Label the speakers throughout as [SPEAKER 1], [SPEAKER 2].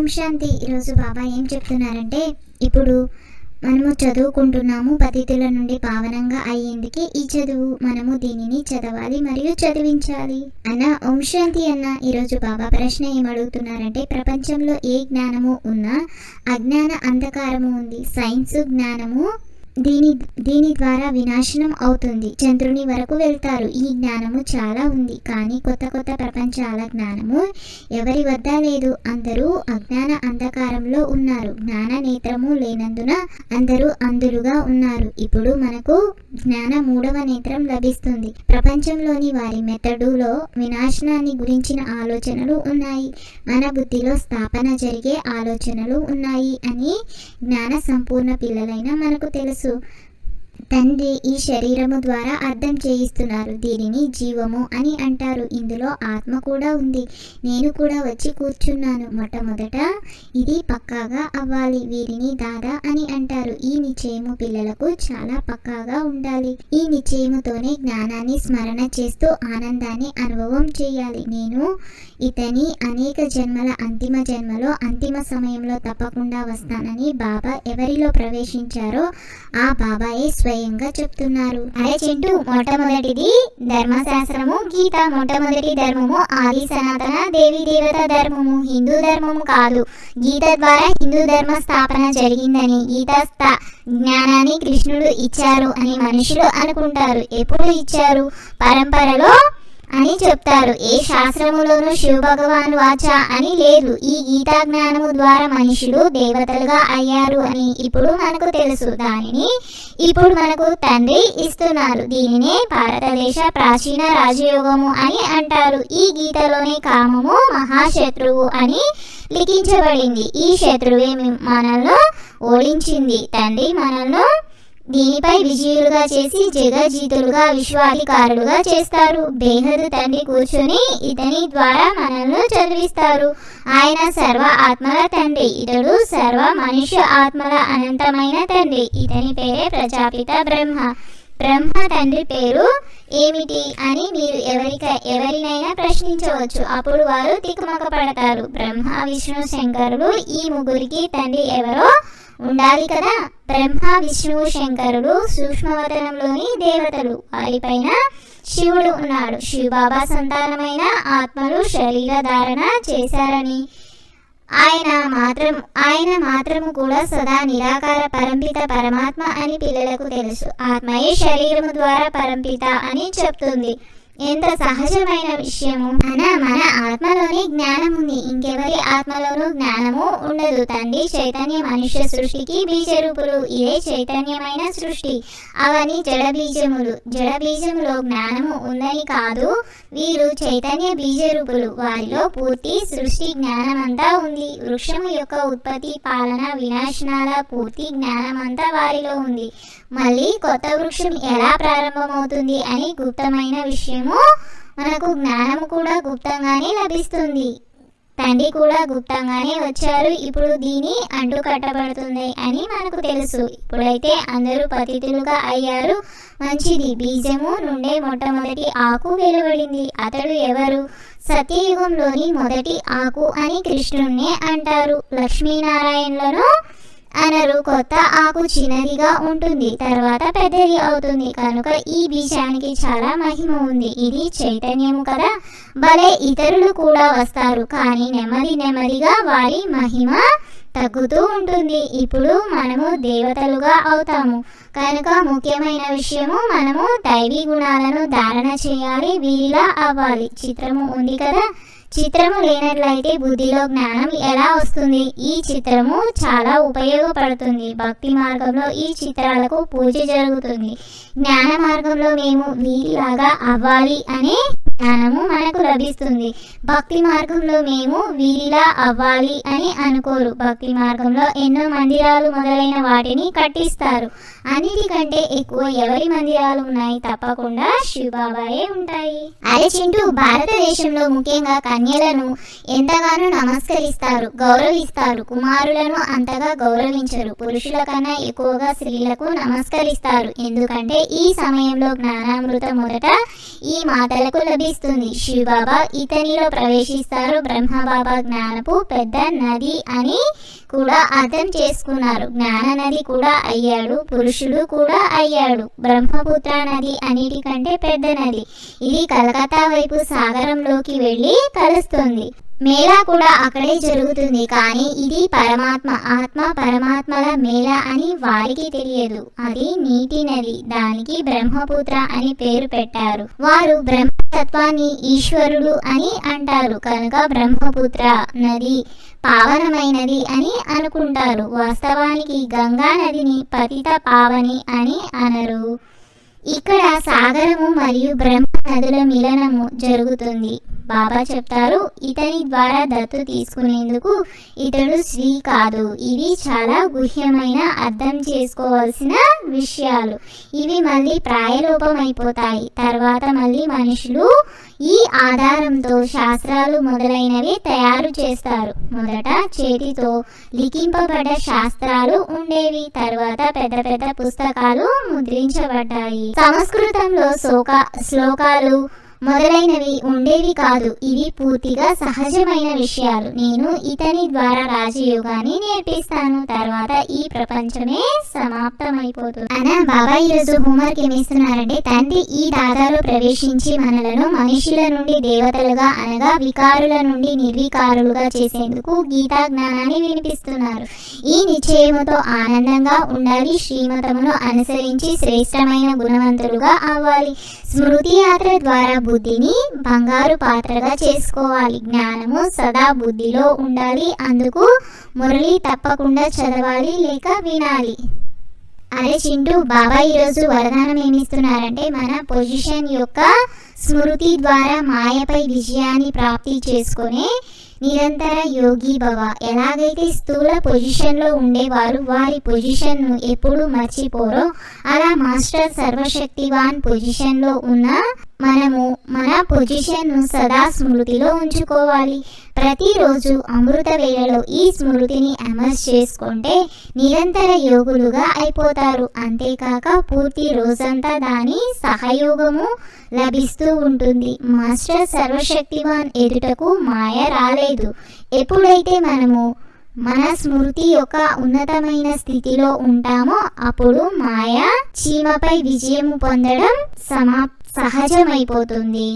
[SPEAKER 1] ఓం శాంతి. ఈరోజు బాబా ఏం చెప్తున్నారంటే ఇప్పుడు మనము చదువుకుంటున్నాము పతితుల నుండి పావనంగా అయ్యేందుకే ఈ చదువు. మనము దీనిని చదవాలి మరియు చదివించాలి. అన్న ఓం శాంతి అన్న ఈరోజు బాబా ప్రశ్న ఏమడుగుతున్నారంటే ప్రపంచంలో ఏ జ్ఞానము ఉన్నా అజ్ఞాన అంధకారము ఉంది. సైన్స్ జ్ఞానము దీని దీని ద్వారా వినాశనం అవుతుంది. చంద్రుని వరకు వెళ్తారు. ఈ జ్ఞానము చాలా ఉంది. కానీ కొత్త కొత్త ప్రపంచాల జ్ఞానము ఎవరి వద్ద లేదు. అందరూ అజ్ఞాన అంధకారంలో ఉన్నారు. జ్ఞాన నేత్రము లేనందున అందరూ అందులుగా ఉన్నారు. ఇప్పుడు మనకు జ్ఞాన మూడవ నేత్రం లభిస్తుంది. ప్రపంచంలోని వారి మెథడులో వినాశనాన్ని గురించిన ఆలోచనలు ఉన్నాయి. మన బుద్ధిలో స్థాపన జరిగే ఆలోచనలు ఉన్నాయి అని జ్ఞాన సంపూర్ణ పిల్లలైన మనకు తెలుసు. too. తండ్రి ఈ శరీరము ద్వారా అర్థం చేయిస్తున్నారు. దీనిని జీవము అని అంటారు. ఇందులో ఆత్మ కూడా ఉంది. నేను కూడా వచ్చి కూర్చున్నాను. మొట్టమొదట ఇది పక్కాగా అవ్వాలి. వీరిని దాదా అని అంటారు. ఈ నిశ్చయము పిల్లలకు చాలా పక్కాగా ఉండాలి. ఈ నిశ్చయముతోనే జ్ఞానాన్ని స్మరణ చేస్తూ ఆనందాన్ని అనుభవం చేయాలి. నేను ఇతని అనేక జన్మల అంతిమ జన్మలో అంతిమ సమయంలో తప్పకుండా వస్తానని బాబా ఎవరిలో ప్రవేశించారో ఆ బాబాయే స్వయంగా చెప్తున్నారు. అరే చింటూ మొట్టమొదటిది ధర్మశాస్త్రము. గీత మొట్టమొదటి ధర్మము. ఆది సనాతన దేవి దేవత ధర్మము. హిందూ ధర్మము కాదు. గీత ద్వారా హిందూ ధర్మ స్థాపన జరిగిందని గీత స్థా జ్ఞానాన్ని కృష్ణుడు ఇచ్చారు అని మనుషులు అనుకుంటారు. ఎప్పుడు ఇచ్చారు? పరంపరలో అని చెప్తారు. ఏ శాస్త్రములోనూ శివ భగవాన్ వాచ అని లేదు. ఈ గీతా జ్ఞానము ద్వారా మనుషులు దేవతలుగా అయ్యారు అని ఇప్పుడు మనకు తెలుసు. దానిని ఇప్పుడు మనకు తండ్రి ఇస్తున్నారు. దీనినే భారతదేశ ప్రాచీన రాజయోగము అని అంటారు. ఈ గీతలోని కామము మహాశత్రువు అని లిఖించబడింది. ఈ శత్రువే మనల్ని ఓడించింది. తండ్రి మనల్ని దీనిపై విజయులుగా చేసి జగజీతులుగా విశ్వాధికారులుగా చేస్తారు బేహద్ తండ్రి కూర్చుని ఇతని ద్వారా మనల్ని చదివిస్తారు ఆయన సర్వ ఆత్మల తండ్రి ఇతడు సర్వ మనుష్య ఆత్మల అనంతమైన తండ్రి. ఇతని పేరే ప్రజాపిత బ్రహ్మ. బ్రహ్మ తండ్రి పేరు ఏమిటి అని మీరు ఎవరిక ఎవరినైనా ప్రశ్నించవచ్చు. అప్పుడు వారు తికమక పడతారు బ్రహ్మ విష్ణు శంకరుడు ఈ ముగ్గురికి తండ్రి ఎవరో ఉండాలి కదా? బ్రహ్మ విష్ణువు శంకరుడు సూక్ష్మవతనంలోని దేవతలు. వారిపైన శివుడు ఉన్నాడు. శివబాబా సంతానమైన ఆత్మలు శరీర ధారణ చేశారని. ఆయన మాత్రం ఆయన మాత్రము కూడా సదా నిరాకార పరంపిత పరమాత్మ అని పిల్లలకు తెలుసు. ఆత్మయే శరీరము ద్వారా పరంపిత అని చెప్తుంది. ఎంత సహజమైన విషయము? మన మన ఆత్మలోని జ్ఞానం ఉంది ఇంకెవరి ఆత్మలోనూ జ్ఞానము ఉండదు. తండ్రి చైతన్య మనుష్య సృష్టికి బీజరూపులు. ఇదే చైతన్యమైన సృష్టి. అవన్నీ జడ బీజములు జడ బీజములో జ్ఞానము ఉందని కాదు. వీరు చైతన్య బీజరూపులు. వారిలో పూర్తి సృష్టి జ్ఞానమంతా ఉంది. వృక్షము యొక్క ఉత్పత్తి పాలన వినాశనాల పూర్తి జ్ఞానమంతా వారిలో ఉంది. మళ్ళీ కొత్త వృక్షం ఎలా ప్రారంభమవుతుంది అని గుప్తమైన విషయము మనకు జ్ఞానం కూడా గుప్తంగానే లభిస్తుంది. తండ్రి కూడా గుప్తంగానే వచ్చారు. ఇప్పుడు దీని అంటు కట్టబడుతుంది అని మనకు తెలుసు. ఇప్పుడైతే అందరూ పతితులుగా అయ్యారు. మంచిది. బీజము నుండే మొట్టమొదటి ఆకు వెలువడింది. అతడు ఎవరు? సత్యయుగంలోని మొదటి ఆకు అని కృష్ణుణ్ణి అంటారు. లక్ష్మీనారాయణలను అనరు. కొత్త ఆకు చిన్నదిగా ఉంటుంది. తర్వాత పెద్దది అవుతుంది. కనుక ఈ బీజానికి చాలా మహిమ ఉంది. ఇది చైతన్యము కదా? భలే ఇతరులు కూడా వస్తారు. కానీ నెమ్మది నెమ్మదిగా వారి మహిమ తగ్గుతూ ఉంటుంది. ఇప్పుడు మనము దేవతలుగా అవుతాము. కనుక ముఖ్యమైన విషయము మనము దైవీ గుణాలను ధారణ చేయాలి. వీరిలా అవ్వాలి. చిత్రము ఉంది కదా? చిత్రము లేనట్లయితే బుద్ధిలో జ్ఞానం ఎలా వస్తుంది? ఈ చిత్రము చాలా ఉపయోగపడుతుంది. భక్తి మార్గంలో ఈ చిత్రాలకు పూజ జరుగుతుంది. జ్ఞాన మార్గంలో మేము వీరిలాగా అవ్వాలి అనే జ్ఞానము మనకు లభిస్తుంది. భక్తి మార్గంలో మేము వీరిలా అవ్వాలి అని అనుకోరు. భక్తి మార్గంలో ఎన్నో మందిరాలు మొదలైన వాటిని కట్టిస్తారు. అన్నిటికంటే ఎక్కువ ఎవరి మందిరాలు ఉన్నాయి? తప్పకుండా శివబాబాయే ఉంటాయి. అరే చింటూ భారతదేశంలో ముఖ్యంగా కన్యలను ఎంతగానో నమస్కరిస్తారు గౌరవిస్తారు. కుమారులను అంతగా గౌరవించరు. పురుషుల కన్నా ఎక్కువగా స్త్రీలకు నమస్కరిస్తారు. ఎందుకంటే ఈ సమయంలో జ్ఞానామృత మొదట ఈ మాతలకు లభి కనిపిస్తుంది శివబాబా ఇతనిలో ప్రవేశిస్తారు. బ్రహ్మబాబా జ్ఞానపు పెద్ద నది అని కూడా అర్థం చేసుకున్నారు. జ్ఞాన నది కూడా అయ్యాడు. పురుషుడు కూడా అయ్యాడు. బ్రహ్మపుత్ర నది అన్నిటికంటే పెద్ద నది. ఇది కలకత్తా వైపు సాగరంలోకి వెళ్ళి కలుస్తుంది. మేళా కూడా అక్కడే జరుగుతుంది కానీ ఇది పరమాత్మ ఆత్మ పరమాత్మల మేళ అని వారికి తెలియదు. అది నీటి నది దానికి బ్రహ్మపుత్ర అని పేరు పెట్టారు. వారు బ్రహ్మతత్వాన్ని ఈశ్వరుడు అని అంటారు. కనుక బ్రహ్మపుత్ర నది పావనమైనది అని అనుకుంటారు. వాస్తవానికి గంగా నదిని పతిత పావని అని అనరు. ఇక్కడ సాగరము మరియు బ్రహ్మ నదుల మిలనము జరుగుతుంది. బాబా చెప్తారు ఇతని ద్వారా దత్తు తీసుకునేందుకు ఇతడు శ్రీ కాదు. ఇవి చాలా గుహ్యమైన అర్థం చేసుకోవాల్సిన విషయాలు. ఇవి మళ్ళీ ప్రాయలోపం అయిపోతాయి తర్వాత మళ్ళీ మనుషులు ఈ ఆధారంతో శాస్త్రాలు మొదలైనవి తయారు చేస్తారు. మొదట చేతితో లిఖింపబడ్డ శాస్త్రాలు ఉండేవి. తర్వాత పెద్ద పెద్ద పుస్తకాలు ముద్రించబడ్డాయి. సంస్కృతంలో శోక శ్లోకాలు మొదలైనవి ఉండేవి కాదు. ఇవి పూర్తిగా సహజమైన విషయాలు. నేను ఇతని ద్వారా రాజయోగాన్ని నేర్పిస్తాను. తర్వాత ఈ ప్రపంచమే సమాప్తమైపోతుంది. అన్న బాబా ఈరోజు హోంవర్క్ ఏమిస్తున్నారంటే తండ్రి ఈ దాదాలో ప్రవేశించి మనలను మనుషుల నుండి దేవతలుగా అనగా వికారుల నుండి నిర్వికారులుగా చేసేందుకు గీతా జ్ఞానాన్ని వినిపిస్తున్నారు. ఈ నిశ్చయముతో ఆనందంగా ఉండాలి. శ్రీమతమును అనుసరించి శ్రేష్టమైన గుణవంతులుగా అవ్వాలి. స్మృతి యాత్ర ద్వారా బుద్ధిని బంగారు పాత్రగా చేసుకోవాలి. జ్ఞానము సదా బుద్ధిలో ఉండాలి. అందుకు మురళి తప్పకుండా చదవాలి లేక వినాలి. అరే చింటూ బాబా ఈరోజు వరదానం ఏమిస్తున్నారంటే మన పొజిషన్ యొక్క స్మృతి ద్వారా మాయపై విజయాన్ని ప్రాప్తి చేసుకునే నిరంతర యోగి భవ. ఎలాగైతే స్థూల పొజిషన్లో ఉండేవారు వారి పొజిషన్ను ఎప్పుడు మర్చిపోరో అలా మాస్టర్ సర్వశక్తివాన్ పొజిషన్లో ఉన్న మనము మన పొజిషన్ను సదా స్మృతిలో ఉంచుకోవాలి. ప్రతిరోజు అమృత వేళలో ఈ స్మృతిని అమర్స్ చేసుకుంటే నిరంతర యోగులుగా అయిపోతారు. అంతేకాక పూర్తి రోజంతా దాని సహయోగము లభిస్తూ ఉంటుంది. మాస్టర్ సర్వశక్తివాన్ ఎదుటకు మాయ రాలేదు. ఎప్పుడైతే మనము మన స్మృతి యొక్క ఉన్నతమైన స్థితిలో ఉంటామో అప్పుడు మాయ చీమపై విజయము పొందడం సమాప్తం. సహజమైపోతుంది.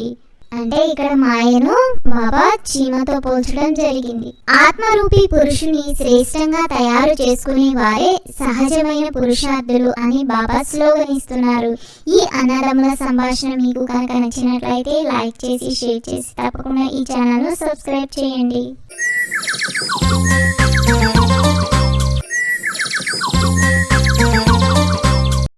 [SPEAKER 1] అంటే ఇక్కడ మాయను బాబా చీమతో పోల్చడం జరిగింది. ఆత్మరూపి పురుషుని శ్రేష్టంగా తయారు చేసుకునే వారే సహజమైన పురుషార్థులు అని బాబా స్లోగన్ ఇస్తున్నారు ఈ అనారముల సంభాషణ మీకు కనుక నచ్చినట్లయితే లైక్ చేసి షేర్ చేసి తప్పకుండా ఈ ఛానల్ను సబ్స్క్రైబ్ చేయండి.